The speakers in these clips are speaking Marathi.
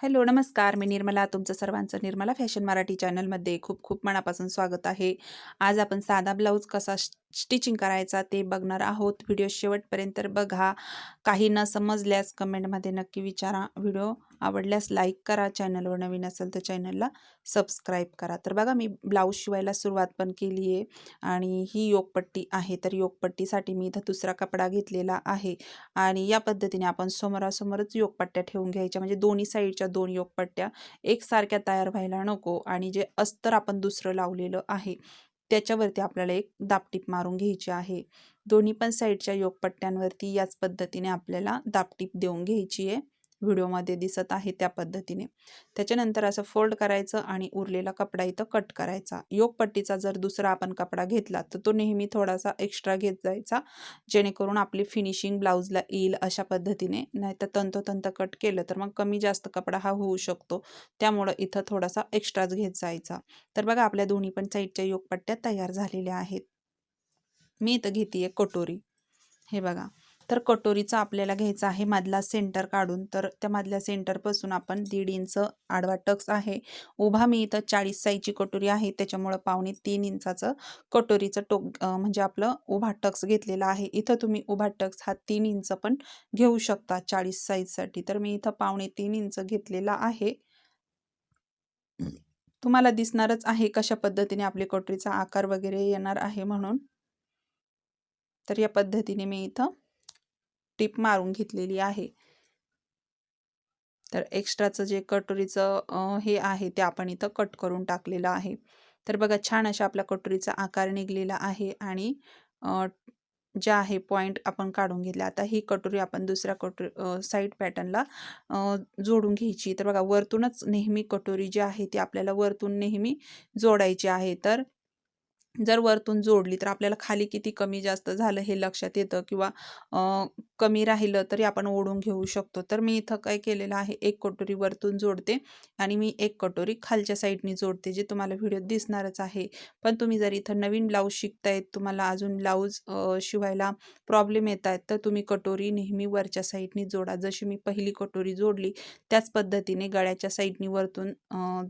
हॅलो नमस्कार. मी निर्मला तुमचं सर्वांचं निर्मला फॅशन मराठी चॅनलमध्ये खूप खूप मनापासून स्वागत आहे. आज आपण साधा ब्लाऊज कसा स्टिचिंग करायचा ते बघणार आहोत. व्हिडिओ शेवटपर्यंत तर बघा. काही न समजल्यास कमेंटमध्ये नक्की विचारा. व्हिडिओ आवडल्यास लाईक करा चॅनलवर नवीन असेल तर चॅनलला सबस्क्राईब करा. तर बघा मी ब्लाऊज शिवायला सुरुवात पण केली आहे आणि ही योगपट्टी आहे. तर योगपट्टीसाठी मी इथं दुसरा कपडा घेतलेला आहे आणि या पद्धतीने आपण समोरासमोरच योगपट्ट्या ठेवून घ्यायच्या. म्हणजे दोन्ही साईडच्या दोन योगपट्ट्या एकसारख्या तयार व्हायला नको आणि जे अस्तर आपण दुसरं लावलेलं आहे त्याच्यावरती आपल्याला एक दापटीप मारून घ्यायची आहे. दोन्ही पण साईडच्या योगपट्ट्यांवरती याच पद्धतीने आपल्याला दापटीप देऊन घ्यायची आहे. व्हिडिओमध्ये दिसत आहे त्या पद्धतीने. त्याच्यानंतर असं फोल्ड करायचं आणि उरलेला कपडा इथं कट करायचा. योगपट्टीचा जर दुसरा आपण कपडा घेतला तर तो नेहमी थोडासा एक्स्ट्रा घेत जायचा जेणेकरून आपली फिनिशिंग ब्लाऊजला येईल अशा पद्धतीने. नाहीतर तंतोतंत कट केलं तर मग कमी जास्त कपडा हा होऊ शकतो. त्यामुळं इथं थोडासा एक्स्ट्राच घेत जायचा. तर बघा आपल्या दोन्ही पण साईडच्या योगपट्ट्या तयार झालेल्या आहेत. मी इथं घेते कटोरी. हे बघा. तर कटोरीचा आपल्याला घ्यायचा आहे मधला सेंटर काढून. तर त्या मधल्या सेंटरपासून आपण दीड इंच आडवा टक्स आहे. उभा मी इथं चाळीस साईजची कटोरी आहे. त्याच्यामुळं पावणे तीन इंचाचं कटोरीचं टोक म्हणजे आपलं उभा टक्स घेतलेला आहे. इथं तुम्ही उभा टक्स हा तीन इंच पण घेऊ शकता चाळीस साईजसाठी. तर मी इथं पावणे तीन इंच घेतलेला आहे. तुम्हाला दिसणारच आहे कशा पद्धतीने आपली कटोरीचा आकार वगैरे येणार आहे म्हणून. तर या पद्धतीने मी इथं टीप मारून घेतलेली आहे. तर एक्स्ट्राचं जे कटोरीचं हे आहे ते आपण इथं कट करून टाकलेलं आहे. तर बघा छान अशा आपल्या कटोरीचा आकार निघलेला आहे आणि जे आहे पॉईंट आपण काढून घेतले. आता ही कटोरी आपण दुसऱ्या कटोरी साईड पॅटर्नला जोडून घ्यायची. तर बघा वरतूनच नेहमी कटोरी जी आहे ती आपल्याला वरतून नेहमी जोडायची आहे. तर जर वरतून जोडली तर आपल्याला खाली किती कमी जास्त झालं हे लक्षात येतं किंवा कमी राहिलं तरी आपण ओढून घेऊ शकतो. तर मी इथं काय केलेलं आहे एक कटोरी वरतून जोडते आणि मी एक कटोरी खालच्या साईडनी जोडते जे तुम्हाला व्हिडिओ दिसणारच आहे. पण तुम्ही जर इथं नवीन ब्लाऊज शिकतायत तुम्हाला अजून ब्लाऊज शिवायला प्रॉब्लेम येत आहेत तर तुम्ही कटोरी नेहमी वरच्या साईडनी जोडा. जशी मी पहिली कटोरी जोडली त्याच पद्धतीने गळ्याच्या साईडनी वरतून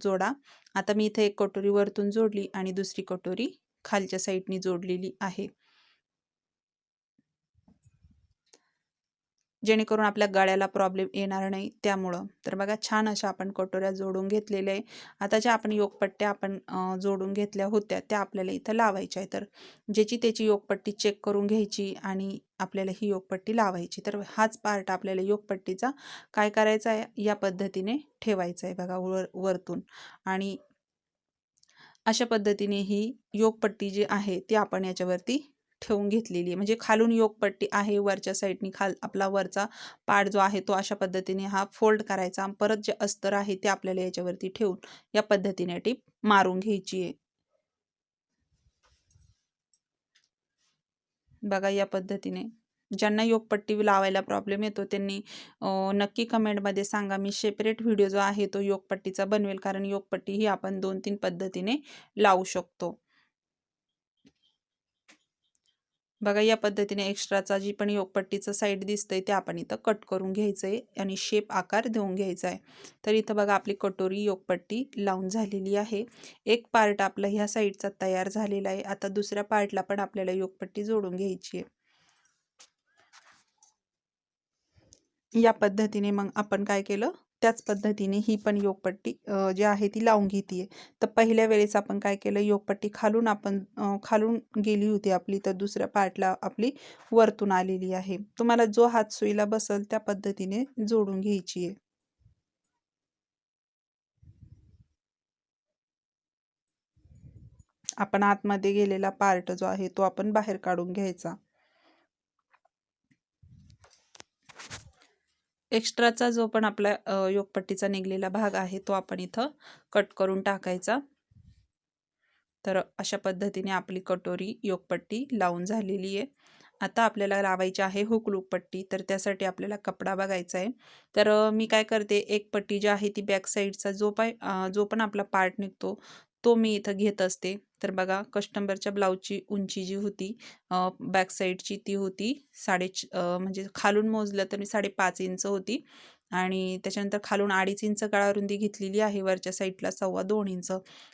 जोडा. आता मी इथे एक कटोरी वरतून जोडली आणि दुसरी कटोरी खालच्या साईडनी जोडलेली आहे. जेणेकरून आपल्या गाड्याला प्रॉब्लेम येणार नाही त्यामुळं. तर बघा छान अशा आपण कटोऱ्या जोडून घेतलेल्या आहे. आता ज्या आपण योगपट्ट्या आपण जोडून घेतल्या होत्या त्या आपल्याला इथं लावायच्या आहे तर ज्याची त्याची योगपट्टी चेक करून घ्यायची आणि आपल्याला ही योगपट्टी लावायची. तर हाच पार्ट आपल्याला योगपट्टीचा काय करायचा आहे? या पद्धतीने ठेवायचा आहे बघा वर वरतून. आणि अशा पद्धतीने ही योगपट्टी जी आहे ती आपण याच्यावरती ठेवून घेतलेली आहे. म्हणजे खालून योगपट्टी आहे वरच्या साईडनी खाल आपला वरचा पाड जो आहे तो अशा पद्धतीने हा फोल्ड करायचा परत जे अस्तर आहे ते आपल्याला याच्यावरती ठेवून या पद्धतीने टीप मारून घ्यायची आहे. बघा या पद्धतीने. ज्यांना योगपट्टी लावायला प्रॉब्लेम येतो त्यांनी नक्की कमेंटमध्ये सांगा. मी सेपरेट व्हिडिओ जो आहे तो योगपट्टीचा बनवेल कारण योगपट्टी ही आपण दोन तीन पद्धतीने लावू शकतो. बघा या पद्धतीने एक्स्ट्राचा जी पण योगपट्टीचं साईड दिसतंय ते आपण इथं कट करून घ्यायचं आहे आणि शेप आकार देऊन घ्यायचा आहे तर इथं बघा आपली कटोरी योगपट्टी लावून झालेली आहे. एक पार्ट आपला ह्या साईडचा तयार झालेला आहे. आता दुसऱ्या पार्टला पण आपल्याला योगपट्टी जोडून घ्यायची आहे. या पद्धतीने मग आपण काय केलं? त्याच पद्धतीने ही पण योगपट्टी जी आहे ती लावून घेते तर पहिल्या वेळेस आपण काय केलं योगपट्टी खालून आपण खालून गेली होती आपली तर दुसऱ्या पार्टला आपली वरतून आलेली आहे. तुम्हाला जो हात सुईला बसल त्या पद्धतीने जोडून घ्यायची आहे आपण आतमध्ये गेलेला पार्ट जो आहे तो आपण बाहेर काढून घ्यायचा. एक्स्ट्राचा जो पण आपला योगपट्टीचा निघलेला भाग आहे तो आपण इथं कट करून टाकायचा. तर अशा पद्धतीने आपली कटोरी योगपट्टी लावून झालेली आहे. आता आपल्याला लावायची आहे हुक पट्टी तर त्यासाठी आपल्याला कपडा बघायचा आहे. तर मी काय करते एक पट्टी जी आहे ती बॅक साईडचा जो पाय जो पण आपला पार्ट निघतो तो मी इथं घेत असते. तर बघा कस्टंबरच्या ब्लाऊजची उंची जी होती बॅक साईडची ती होती साडे म्हणजे खालून मोजलं तर मी साडेपाच इंच होती आणि त्याच्यानंतर खालून अडीच इंच गळा रुंदी घेतलेली आहे वरच्या साईडला सव्वा दोन इंच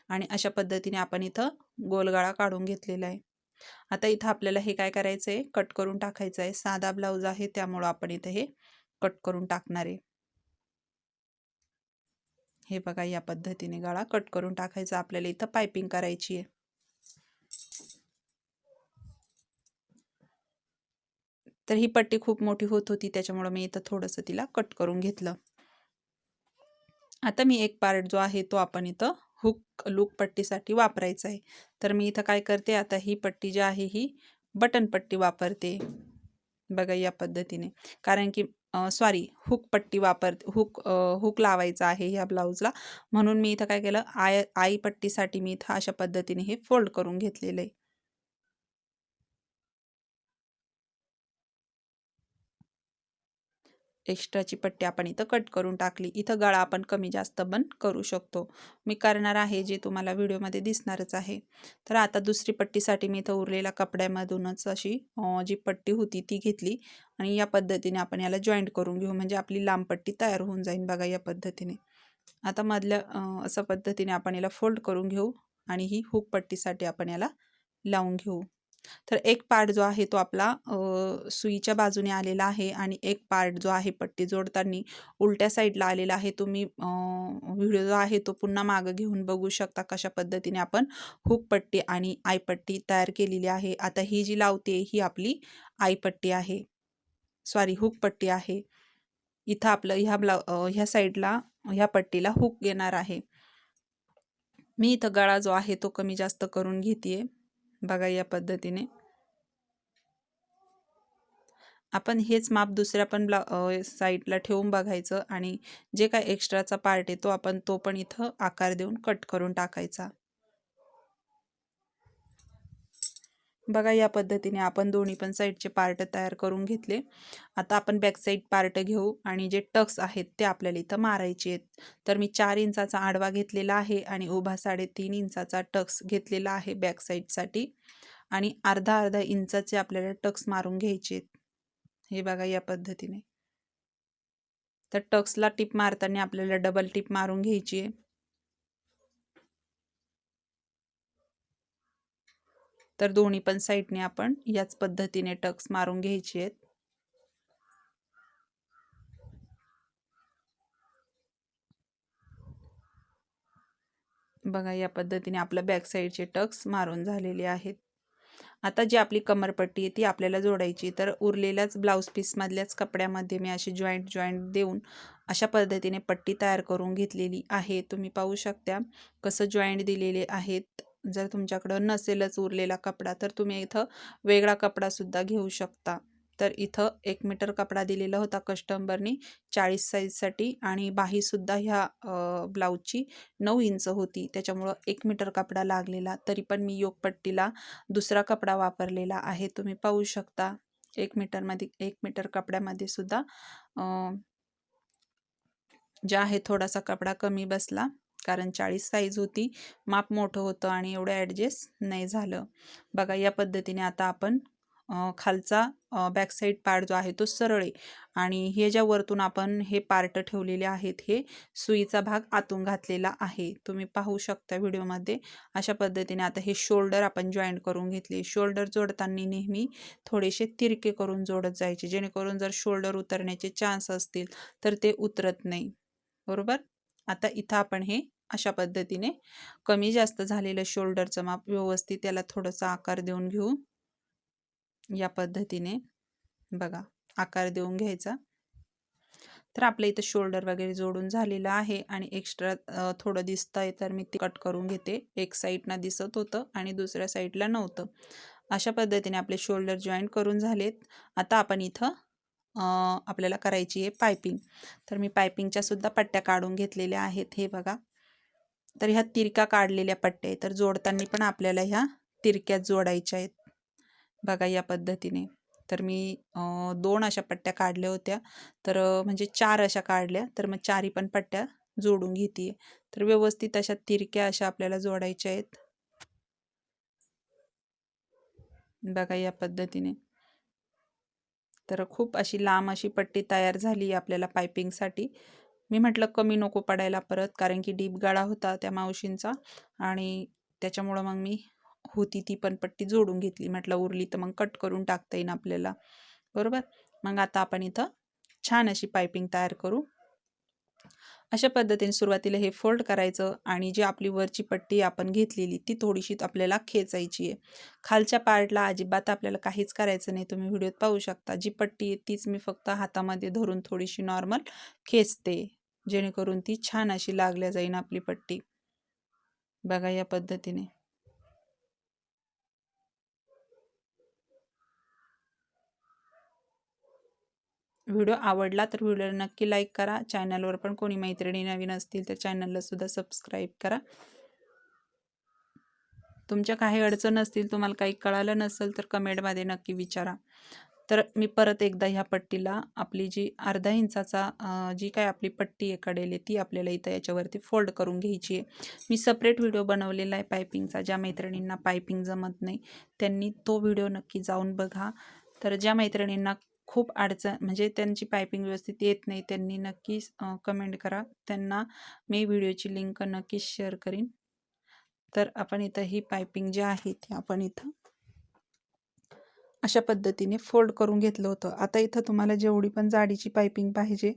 आणि अशा पद्धतीने आपण इथं गोलगाळा काढून घेतलेला आहे. आता इथं आपल्याला हे काय करायचं आहे? कट करून टाकायचं आहे. साधा ब्लाऊज आहे त्यामुळं आपण इथं हे कट करून टाकणार आहे. हे बघा या पद्धतीने गळा कट करून टाकायचा. आपल्याला इथं पायपिंग करायची आहे. तर ही पट्टी खूप मोठी होत होती त्याच्यामुळं मी इथं थोडंसं तिला कट करून घेतलं. आता मी एक पार्ट जो आहे तो आपण इथं हुक लूक पट्टीसाठी वापरायचा आहे. तर मी इथं काय करते आता ही पट्टी जी आहे ही बटन पट्टी वापरते. बघा या पद्धतीने. कारण की सॉरी हुक पट्टी वापरते हुक हुक लावायचा आहे ह्या ब्लाऊजला म्हणून मी इथं काय केलं आय आई पट्टीसाठी मी इथं अशा पद्धतीने हे फोल्ड करून घेतलेलं आहे. एक्स्ट्राची पट्टी आपण इथं कट करून टाकली. इथं गळा आपण कमी जास्त पण करू शकतो. मी करणार आहे जे तुम्हाला व्हिडिओमध्ये दिसणारच आहे. तर आता दुसरी पट्टीसाठी मी इथं उरलेल्या कपड्यामधूनच अशी जी पट्टी होती ती घेतली आणि या पद्धतीने आपण याला जॉईंट करून घेऊ. म्हणजे आपली लांब पट्टी तयार होऊन जाईल बघा या पद्धतीने. आता मधल्या असं पद्धतीने आपण याला फोल्ड करून घेऊ आणि ही हुक पट्टीसाठी आपण याला लावून घेऊ. तर एक पार्ट जो आहे तो आपला सुईच्या बाजूने आलेला आहे आणि एक पार्ट जो आहे पट्टी जोडताना उलट्या साईडला आलेला आहे. तुम्ही व्हिडिओ जो आहे तो पुन्हा मागं घेऊन बघू शकता कशा पद्धतीने आपण हुक पट्टी आणि आयपट्टी तयार केलेली आहे. आता ही जी लावते ही आपली आयपट्टी आहे. सॉरी हुक पट्टी आहे. इथं आपलं ह्या ब्ला ह्या साईडला ह्या पट्टीला हुक येणार आहे. मी इथं गळा जो आहे तो कमी जास्त करून घेते बघा या पद्धतीने. आपण हेच माप दुसऱ्या पण ब्ला साईडला ठेवून बघायचं आणि जे काय एक्स्ट्राचा पार्ट आहे तो आपण तो पण इथं आकार देऊन कट करून टाकायचा. बघा या पद्धतीने आपण दोन्ही पण साईडचे पार्ट तयार करून घेतले. आता आपण बॅक साईड पार्ट घेऊ आणि जे टक्स आहेत ते आपल्याला इथं मारायचे आहेत. तर मी चार इंचाचा आडवा घेतलेला आहे आणि उभा साडेतीन इंचाचा टक्स घेतलेला आहे बॅक साईडसाठी. आणि अर्धा अर्धा इंचाचे आपल्याला टक्स मारून घ्यायचे आहेत. हे बघा या पद्धतीने. तर टक्सला टिप मारताना आपल्याला डबल टिप मारून घ्यायची आहे. तर दोन्ही पण साईडने आपण याच पद्धतीने टक्स मारून घ्यायचे आहेत. बघा या पद्धतीने आपल्या बॅक साईडचे टक्स मारून झालेले आहेत. आता जी आपली कमरपट्टी आहे ती आपल्याला जोडायची तर उरलेल्याच ब्लाऊज पीसमधल्याच कपड्यामध्ये मी अशी जॉईंट जॉईंट देऊन अशा पद्धतीने पट्टी तयार करून घेतलेली आहे. तुम्ही पाहू शकता कसं जॉईंट दिलेले आहेत. जर तुमच्याकडं नसेलच उरलेला कपडा तर तुम्ही इथं वेगळा कपडासुद्धा घेऊ शकता. तर इथं एक मीटर कपडा दिलेला होता कस्टमरनी चाळीस साईजसाठी आणि बाहीसुद्धा ह्या ब्लाऊजची नऊ इंच होती. त्याच्यामुळं एक मीटर कपडा लागलेला. तरी पण मी योगपट्टीला दुसरा कपडा वापरलेला आहे. तुम्ही पाहू शकता एक मीटरमध्ये एक मीटर कपड्यामध्ये सुद्धा ज्या आहे थोडासा कपडा कमी बसला. कारण चाळीस साईज होती. माप मोठं होतं आणि एवढं ॲडजस्ट नाही झालं. बघा या पद्धतीने आता आपण खालचा बॅकसाईड पार्ट जो आहे तो सरळ आहे. आणि हे ज्या वरतून आपण हे पार्ट ठेवलेले आहेत हे सुईचा भाग आतून घातलेला आहे. तुम्ही पाहू शकता व्हिडिओमध्ये. अशा पद्धतीने आता हे शोल्डर आपण जॉईंट करून घेतले. शोल्डर जोडताना नेहमी थोडेसे तिरके करून जोडत जायचे. जेणेकरून जर शोल्डर उतरण्याचे चान्स असतील तर ते उतरत नाही. बरोबर? आता इथं आपण हे अशा पद्धतीने कमी जास्त झालेलं शोल्डरचं माप व्यवस्थित त्याला थोडंसं आकार देऊन घेऊ. या पद्धतीने बघा आकार देऊन घ्यायचा. तर आपल्या इथं शोल्डर वगैरे जोडून झालेलं आहे आणि एक्स्ट्रा थोडं दिसतं आहे तर मी ते कट करून घेते. एक साईडनं दिसत होतं आणि दुसऱ्या साईडला नव्हतं. अशा पद्धतीने आपले शोल्डर जॉईंट करून झालेत. आता आपण इथं आपल्याला करायची आहे पायपिंग. तर मी पायपिंगच्या सुद्धा पट्ट्या काढून घेतलेल्या आहेत हे बघा. तर ह्या तिरका काढलेल्या पट्ट्या आहेत. तर जोडताना पण आपल्याला ह्या तिरक्या जोडायच्या आहेत. बघा या पद्धतीने. तर मी दोन अशा पट्ट्या काढल्या होत्या. तर म्हणजे चार अशा काढल्या. तर मग चारही पण पट्ट्या जोडून घेते तर व्यवस्थित अशा तिरक्या अशा आपल्याला जोडायच्या आहेत. बघा या पद्धतीने. तर खूप अशी लांब अशी पट्टी तयार झाली आपल्याला पायपिंगसाठी मी म्हटलं कमी नको पडायला परत कारण की डीप गाळा होता त्या मावशींचा आणि त्याच्यामुळं मग मी होती ती पण पट्टी जोडून घेतली. म्हटलं उरली तर मग कट करून टाकता येईन आपल्याला. बरोबर? मग आता आपण इथं छान अशी पायपिंग तयार करू. अशा पद्धतीने सुरुवातीला हे फोल्ड करायचं आणि जी आपली वरची पट्टी आपण घेतलेली ती थोडीशी आपल्याला खेचायची आहे. खालच्या पार्टला अजिबात आपल्याला काहीच करायचं नाही तुम्ही व्हिडिओत पाहू शकता. जी पट्टी आहे तीच मी फक्त हातामध्ये धरून थोडीशी नॉर्मल खेचते जेणेकरून ती छान अशी लागल्या जाईन आपली पट्टी. बघा या पद्धतीने. व्हिडिओ आवडला तर व्हिडिओला नक्की लाईक करा. चॅनलवर पण कोणी मैत्रिणी नवीन असतील तर चॅनलला सुद्धा सबस्क्राईब करा. तुमच्या काही अडचण असतील तुम्हाला काही कळालं नसेल तर कमेंटमध्ये नक्की विचारा. तर मी परत एकदा ह्या पट्टीला आपली जी अर्धा इंचाचा जी काय आपली पट्टी आहे कडेल ती आपल्याला इथं याच्यावरती फोल्ड करून घ्यायची आहे. मी सपरेट व्हिडिओ बनवलेला आहे पायपिंगचा. ज्या मैत्रिणींना पायपिंग जमत नाही त्यांनी तो व्हिडिओ नक्की जाऊन बघा. तर ज्या मैत्रिणींना खूप अडचण म्हणजे त्यांची पायपिंग व्यवस्थित येत नाही त्यांनी नक्की कमेंट करा. त्यांना मी व्हिडिओची लिंक नक्कीच शेअर करीन. तर आपण इथं ही पायपिंग जी आहे ती आपण इथं अशा पद्धतीने फोल्ड करून घेतलं होतं. आता इथं तुम्हाला जेवढी पण जाडीची पायपिंग पाहिजे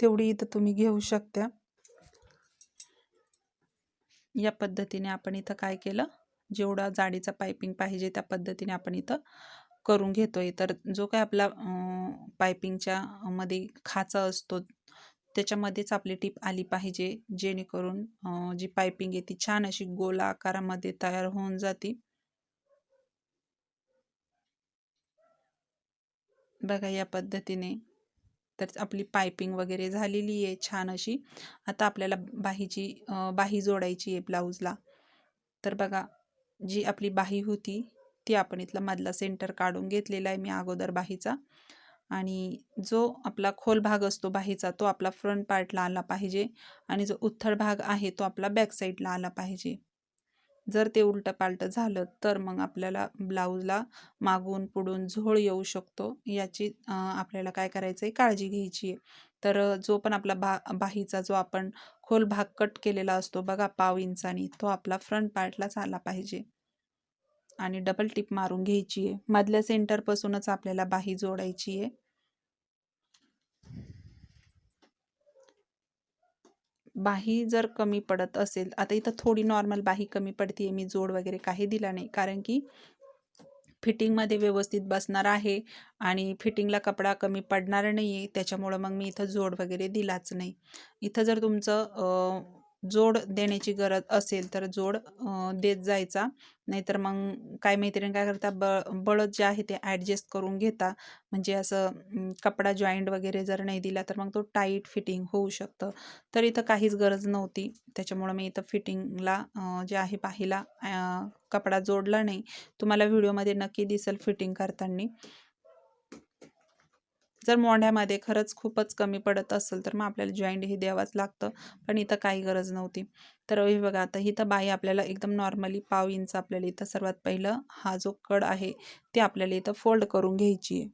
तेवढी इथं तुम्ही घेऊ शकता. या पद्धतीने आपण इथं काय केलं? जेवढा जाडीचा पायपिंग पाहिजे त्या पद्धतीने आपण इथं करून घेतो आहे तर जो काय आपला पायपिंगच्या मध्ये खाचा असतो त्याच्यामध्येच आपली टीप आली पाहिजे जेणेकरून जी पायपिंग आहे ती छान अशी गोला आकारामध्ये तयार होऊन जाते. बघा या पद्धतीने तर आपली पायपिंग वगैरे झालेली आहे छान अशी. आता आपल्याला बाहीची बाही जोडायची आहे ब्लाऊजला. तर बघा जी आपली बाही होती ती आपण इथला मधला सेंटर काढून घेतलेला आहे मी अगोदर बाहीचा. आणि जो आपला खोल भाग असतो बाहीचा तो आपला फ्रंट पार्टला आला पाहिजे आणि जो उत्थळ भाग आहे तो आपला बॅक साईडला आला पाहिजे. जर ते उलटं पालटं झालं तर मग आपल्याला ब्लाऊजला मागून पुढून झोळ येऊ शकतो. याची आपल्याला काय करायचं आहे काळजी घ्यायची आहे. तर जो पण आपला बा बाहीचा जो आपण खोल भाग कट केलेला असतो बघा पाव इंचानी तो आपला फ्रंट पार्टलाच आला पाहिजे. आणि डबल टिप मारून घ्यायची आहे. मधल्या सेंटरपासूनच आपल्याला बाही जोडायची आहे. बाही जर कमी पडत असेल आता इथं थोडी नॉर्मल बाही कमी पडते मी जोड वगैरे काही दिला नाही. कारण की फिटिंगमध्ये व्यवस्थित बसणार आहे आणि फिटिंगला कपडा कमी पडणार नाही आहे त्याच्यामुळं मग मी इथं जोड वगैरे दिलाच नाही. इथं जर तुमचं जोड देण्याची गरज असेल तर जोड देत जायचा. नाहीतर मग काय मैत्रीण काय करता ब बळद जे आहे ते ॲडजस्ट करून घेता. म्हणजे असं कपडा जॉईंट वगैरे जर नाही दिला तर मग तो टाईट फिटिंग होऊ शकतं. तर इथं काहीच गरज नव्हती. त्याच्यामुळं मी इथं फिटिंगला जे आहे पाहिला. कपडा जोडला नाही. तुम्हाला व्हिडिओमध्ये नक्की दिसेल फिटिंग करताना. जर मोंढ्यामध्ये खरंच खूपच कमी पडत असेल तर मग आपल्याला जॉईंट हे द्यावंच लागतं. पण इथं काही गरज नव्हती. तर हे बघा आता इथं बाई आपल्याला एकदम नॉर्मली पाव इंच आपल्याला इथं सर्वात पहिलं हा जो कड आहे ते आपल्याला इथं फोल्ड करून घ्यायची आहे.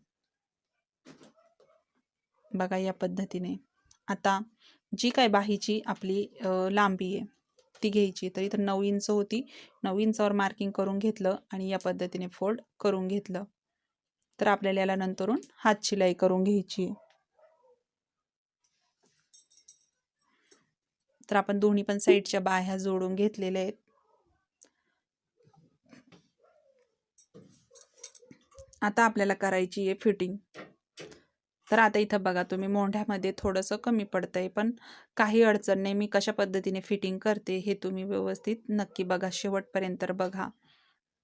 बघा या पद्धतीने. आता जी काय बाहीची आपली लांबी आहे ती घ्यायची तर इथं नऊ इंच होती. नऊ इंचावर मार्किंग करून घेतलं आणि या पद्धतीने फोल्ड करून घेतलं. तर आपल्याला याला नंतरून हात शिलाई करून घ्यायची. तर आपण दोन्ही पण साईडच्या बाह्या जोडून घेतलेल्या आहेत. आता आपल्याला करायची आहे फिटिंग. तर आता इथं बघा तुम्ही मोंढ्यामध्ये थोडंसं कमी पडतंय पण काही अडचण नाही. मी कशा पद्धतीने फिटिंग करते हे तुम्ही व्यवस्थित नक्की बघा. शेवटपर्यंत बघा.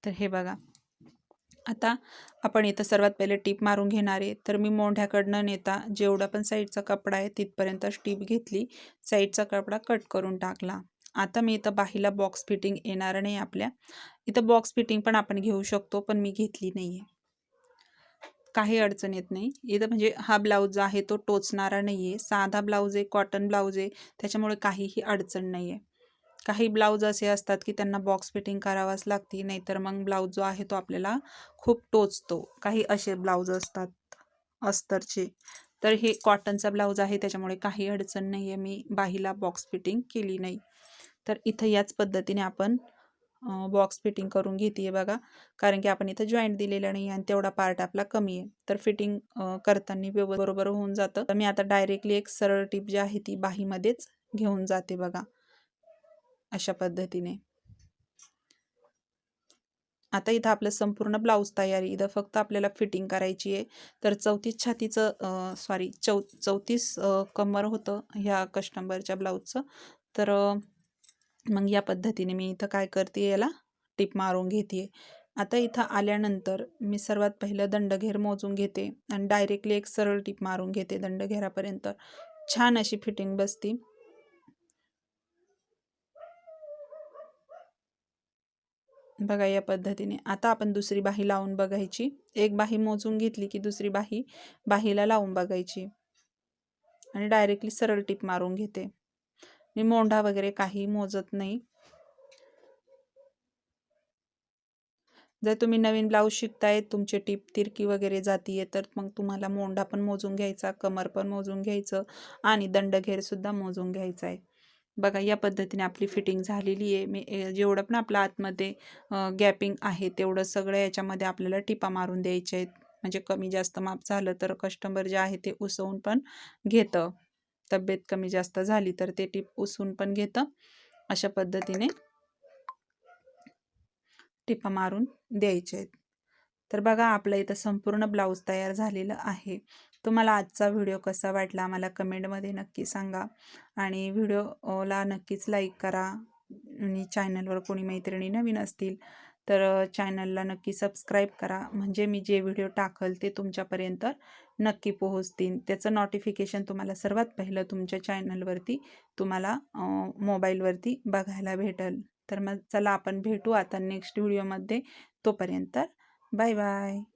तर हे बघा. आता आपण इथं सर्वात पहिले टीप मारून घेणार आहे. तर मी मोंढ्याकडनं नेता जेवढा पण साईडचा कपडा आहे तिथपर्यंत टीप घेतली. साईडचा कपडा कट करून टाकला. आता मी इथं बाहीला बॉक्स फिटिंग येणार नाही आपल्या. इथं बॉक्स फिटिंग पण आपण घेऊ शकतो पण मी घेतली नाही आहे काही अडचण येत नाही. इथं म्हणजे हा ब्लाऊज आहे तो टोचणारा नाही आहे साधा ब्लाऊज आहे कॉटन ब्लाऊज आहे. त्याच्यामुळे काहीही अडचण नाही आहे काही ब्लाऊज असे असतात की त्यांना बॉक्स फिटिंग करावाच लागते नाहीतर मग ब्लाऊज जो आहे तो आपल्याला खूप टोचतो. काही असे ब्लाऊज असतात अस्तरचे. तर हे कॉटनचा ब्लाऊज आहे त्याच्यामुळे काही अडचण नाही आहे मी बाहीला बॉक्स फिटिंग केली नाही. तर इथं याच पद्धतीने आपण बॉक्स फिटिंग करून घेते बघा. कारण की आपण इथं जॉईंट दिलेलं नाही आणि तेवढा पार्ट आपला कमी आहे. तर फिटिंग करताना व्यव बरोबर होऊन जातं. तर मी आता डायरेक्टली एक सरळ टीप जी आहे ती बाहीमध्येच घेऊन जाते बघा. अशा पद्धतीने. आता इथं आपलं संपूर्ण ब्लाऊज तयारी इथं फक्त आपल्याला फिटिंग करायची आहे. तर चौतीस छातीचं सॉरी चौ चौतीस कमर होतं ह्या कस्टमरच्या ब्लाऊजचं तर मग या पद्धतीने मी इथं काय करते याला टिप मारून घेते. आता इथं आल्यानंतर मी सर्वात पहिलं दंडघेर मोजून घेते आणि डायरेक्टली एक सरळ टिप मारून घेते दंडघेरापर्यंत. छान अशी फिटिंग बसती. बघा या पद्धतीने. आता आपण दुसरी बाही लावून बघायची. एक बाही मोजून घेतली की दुसरी बाही बाहीला लावून बघायची. आणि डायरेक्टली सरळ टिप मारून घेते. मी मोंढा वगैरे काही मोजत नाही. जर तुम्ही नवीन ब्लाऊज शिकताय तुमचे टीप तिरकी वगैरे जातीये तर मग तुम्हाला मोंढा पण मोजून घ्यायचा कमर पण मोजून घ्यायचं आणि दंडघेरसुद्धा मोजून घ्यायचा आहे. बघा या पद्धतीने आपली फिटिंग झालेली आहे. मी जेवढं पण आपलं आतमध्ये गॅपिंग आहे तेवढं सगळं याच्यामध्ये आपल्याला टिपा मारून द्यायचे आहेत. म्हणजे कमी जास्त माप झालं तर कस्टमर जे आहे ते उसवून पण घेतं. तब्येत कमी जास्त झाली तर ते टीप उसवून पण घेतं. अशा पद्धतीने टिपा मारून द्यायचे आहेत. तर बघा आपलं इथं संपूर्ण ब्लाऊज तयार झालेलं आहे. तुम्हाला आजचा व्हिडिओ कसा वाटला मला कमेंटमध्ये नक्की सांगा. आणि व्हिडिओला नक्कीच लाईक करा. आणि चॅनलवर कोणी मैत्रिणी नवीन असतील तर चॅनलला नक्की सबस्क्राईब करा. म्हणजे मी जे व्हिडिओ टाकल ते तुमच्यापर्यंत नक्की पोहोचतील. त्याचं नोटिफिकेशन तुम्हाला सर्वात पहिलं तुमच्या चॅनलवरती तुम्हाला मोबाईलवरती बघायला भेटल. तर मग चला आपण भेटू आता नेक्स्ट व्हिडिओमध्ये. तोपर्यंत Bye bye.